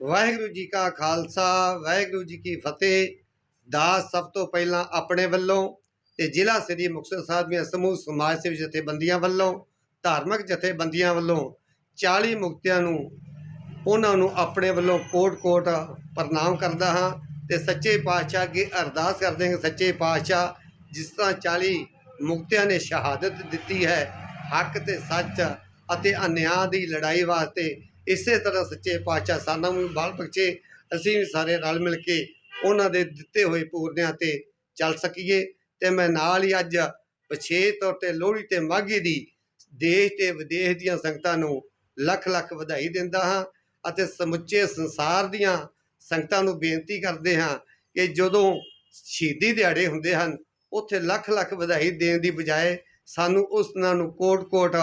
ਵਾਹਿਗੁਰੂ ਜੀ ਕਾ ਖਾਲਸਾ, ਵਾਹਿਗੁਰੂ ਜੀ ਕੀ ਫਤਿਹ। ਦਾਸ ਸਭ ਤੋਂ ਪਹਿਲਾਂ ਆਪਣੇ ਵੱਲੋਂ ਤੇ ਜ਼ਿਲ੍ਹਾ ਸ੍ਰੀ ਮੁਕਤਸਰ ਸਾਹਿਬ ਦੀਆਂ ਸਮੂਹ ਸਮਾਜ ਸੇਵੀ ਜਥੇਬੰਦੀਆਂ ਵੱਲੋਂ, ਧਾਰਮਿਕ ਜਥੇਬੰਦੀਆਂ ਵੱਲੋਂ 40 ਮੁਕਤਿਆਂ ਨੂੰ, ਉਹਨਾਂ ਨੂੰ ਆਪਣੇ ਵੱਲੋਂ ਕੋਟ-ਕੋਟ ਪ੍ਰਣਾਮ ਕਰਦਾ ਹਾਂ ਤੇ ਸੱਚੇ ਪਾਤਸ਼ਾਹ ਅੱਗੇ ਅਰਦਾਸ ਕਰਦੇ ਹਾਂ ਸੱਚੇ ਪਾਤਸ਼ਾਹ ਜਿਸ ਤਰ੍ਹਾਂ 40 ਮੁਕਤਿਆਂ ਨੇ ਸ਼ਹਾਦਤ ਦਿੱਤੀ ਹੈ, ਹੱਕ ਤੇ ਸੱਚ ਅਤੇ ਅਨਿਆਂ ਦੀ ਲੜਾਈ ਵਾਸਤੇ ਇਸੇ ਤਰ੍ਹਾਂ ਸੱਚੇ ਪਾਤਸ਼ਾਹ ਸਾਨੂੰ ਵੀ ਬਲ ਬਖਸ਼ੇ ਅਸੀਂ ਵੀ ਸਾਰੇ ਰਲ ਮਿਲ ਕੇ ਉਹਨਾਂ ਦੇ ਦਿੱਤੇ ਹੋਏ ਪੂਰਨਿਆਂ ਤੇ ਚੱਲ ਸਕੀਏ ਤੇ ਮੈਂ ਨਾਲ ਹੀ ਅੱਜ ਵਿਸ਼ੇਸ਼ ਤੌਰ ਤੇ ਲੋਹੜੀ ਤੇ ਮਾਘੀ ਦੀ ਦੇਸ਼ ਤੇ ਵਿਦੇਸ਼ ਦੀਆਂ ਸੰਗਤਾਂ ਨੂੰ ਲੱਖ ਲੱਖ ਵਧਾਈ ਦਿੰਦਾ ਹਾਂ ਅਤੇ ਸਮੁੱਚੇ ਸੰਸਾਰ ਦੀਆਂ ਸੰਗਤਾਂ ਨੂੰ ਬੇਨਤੀ ਕਰਦੇ ਹਾਂ ਕਿ ਜਦੋਂ ਸ਼ਹੀਦੀ ਦਿਹਾੜੇ ਹੁੰਦੇ ਹਨ, ਉੱਥੇ ਲੱਖ ਲੱਖ ਵਧਾਈ ਦੇਣ ਦੀ ਬਜਾਏ ਸਾਨੂੰ ਉਸ ਨੂੰ ਕੋਟ-ਕੋਟ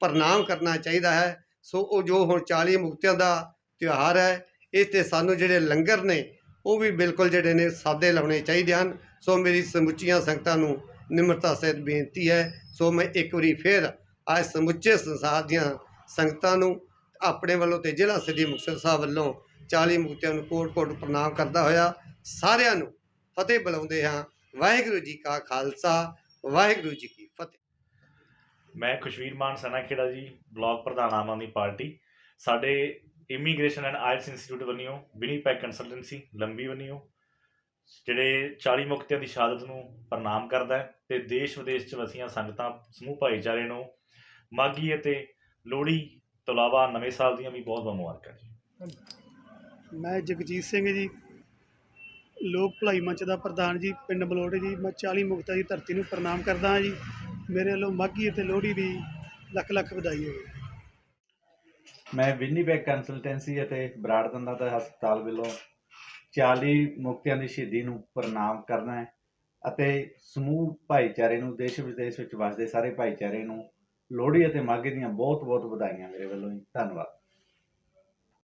ਪ੍ਰਣਾਮ ਕਰਨਾ ਚਾਹੀਦਾ ਹੈ। ਸੋ ਉਹ ਜੋ ਹੁਣ 40 ਮੁਕਤਿਆਂ ਦਾ ਤਿਉਹਾਰ ਹੈ, ਇਸ ਤੇ ਸਾਨੂੰ ਜਿਹੜੇ ਲੰਗਰ ਨੇ, ਉਹ ਵੀ ਬਿਲਕੁਲ ਜਿਹੜੇ ਨੇ ਸਾਦੇ ਲਾਉਣੇ ਚਾਹੀਦੇ ਹਨ। ਸੋ ਮੇਰੀ ਸਮੁੱਚੀਆਂ ਸੰਗਤਾਂ ਨੂੰ ਨਿਮਰਤਾ ਸਹਿਤ ਬੇਨਤੀ ਹੈ। ਸੋ ਮੈਂ ਇੱਕ ਵਾਰੀ ਫਿਰ ਅੱਜ ਸਮੁੱਚੇ ਸੰਸਾਰ ਦੀਆਂ ਸੰਗਤਾਂ ਨੂੰ ਆਪਣੇ ਵੱਲੋਂ ਤੇ ਜ਼ਿਲ੍ਹਾ ਸ੍ਰੀ ਮੁਕਤਸਰ ਸਾਹਿਬ ਵੱਲੋਂ 40 ਮੁਕਤਿਆਂ ਨੂੰ ਕੋਟ-ਕੋਟ ਪ੍ਰਣਾਮ ਕਰਦਾ ਹੋਇਆ ਸਾਰਿਆਂ ਨੂੰ ਫਤਿਹ ਬੁਲਾਉਂਦੇ ਹਾਂ। ਵਾਹਿਗੁਰੂ ਜੀ ਕਾ ਖਾਲਸਾ, ਵਾਹਿਗੁਰੂ ਜੀ ਮੈਂ ਖੁਸ਼ਵੀਰ ਮਾਨ ਸਨਾਖੇੜਾ ਜੀ, ਬਲਾਕ ਪ੍ਰਧਾਨ ਆਮ ਆਦਮੀ ਪਾਰਟੀ। ਸਾਡੇ ਇਮੀਗ੍ਰੇਸ਼ਨ ਐਂਡ ਆਇਲਸ ਇੰਸਟੀਚਿਊਟ ਵੱਲੋਂ ਵਿਨੀਪੈਕ ਕੰਸਲਟੈਂਸੀ ਲੰਬੀ ਵੱਲੋਂ, ਜਿਹੜੇ 40 ਮੁਕਤਿਆਂ ਦੀ ਸ਼ਹਾਦਤ ਨੂੰ ਪ੍ਰਣਾਮ ਕਰਦਾ ਹੈ ਤੇ ਦੇਸ਼ ਵਿਦੇਸ਼ ਚ ਵਸੀਆਂ ਸੰਗਤਾਂ, ਸਮੂਹ ਭਾਈਚਾਰੇ ਨੂੰ ਮਾਘੀ ਅਤੇ ਲੋਹੜੀ ਤੋਂ ਇਲਾਵਾ ਨਵੇਂ ਸਾਲ ਦੀਆਂ ਵੀ ਬਹੁਤ ਬਹੁਤ ਮੁਬਾਰਕਾਂ ਜੀ। ਮੈਂ ਜਗਜੀਤ ਸਿੰਘ ਜੀ, ਲੋਕ ਭਲਾਈ ਮੰਚ ਦਾ ਪ੍ਰਧਾਨ ਜੀ, ਪਿੰਡ ਬਲੋੜੇ ਜੀ, ਮੈਂ 40 ਮੁਕਤਾਂ ਦੀ ਧਰਤੀ ਨੂੰ ਪ੍ਰਣਾਮ ਕਰਦਾ ਹਾਂ ਜੀ। ਮੇਰੇ ਵੱਲੋਂ ਮਾਘੀ ਅਤੇ ਲੋਹੜੀ ਦੀ ਲੱਖ ਲੱਖ ਵਧਾਈ ਹੋਵੇ। ਮੈਂ ਵਿਨੀਪੈਗ ਕੰਸਲਟੈਂਸੀ ਅਤੇ ਬਰਾੜ ਦੰਦਾਂ ਦਾ ਹਸਪਤਾਲ ਵੱਲੋਂ 40 ਮੁਕਤਿਆਂ ਦੀ ਸ਼ਹੀਦੀ ਨੂੰ ਪ੍ਰਣਾਮ ਕਰਨਾ ਹੈ ਅਤੇ ਸਮੂਹ ਭਾਈਚਾਰੇ ਨੂੰ ਦੇਸ਼ ਵਿਦੇਸ਼ ਵਿੱਚ ਵਸਦੇ ਸਾਰੇ ਭਾਈਚਾਰੇ ਨੂੰ ਲੋਹੜੀ ਅਤੇ ਮਾਘੀ ਦੀਆਂ ਬਹੁਤ ਬਹੁਤ ਵਧਾਈਆਂ ਮੇਰੇ ਵੱਲੋਂ ਜੀ। ਧੰਨਵਾਦ।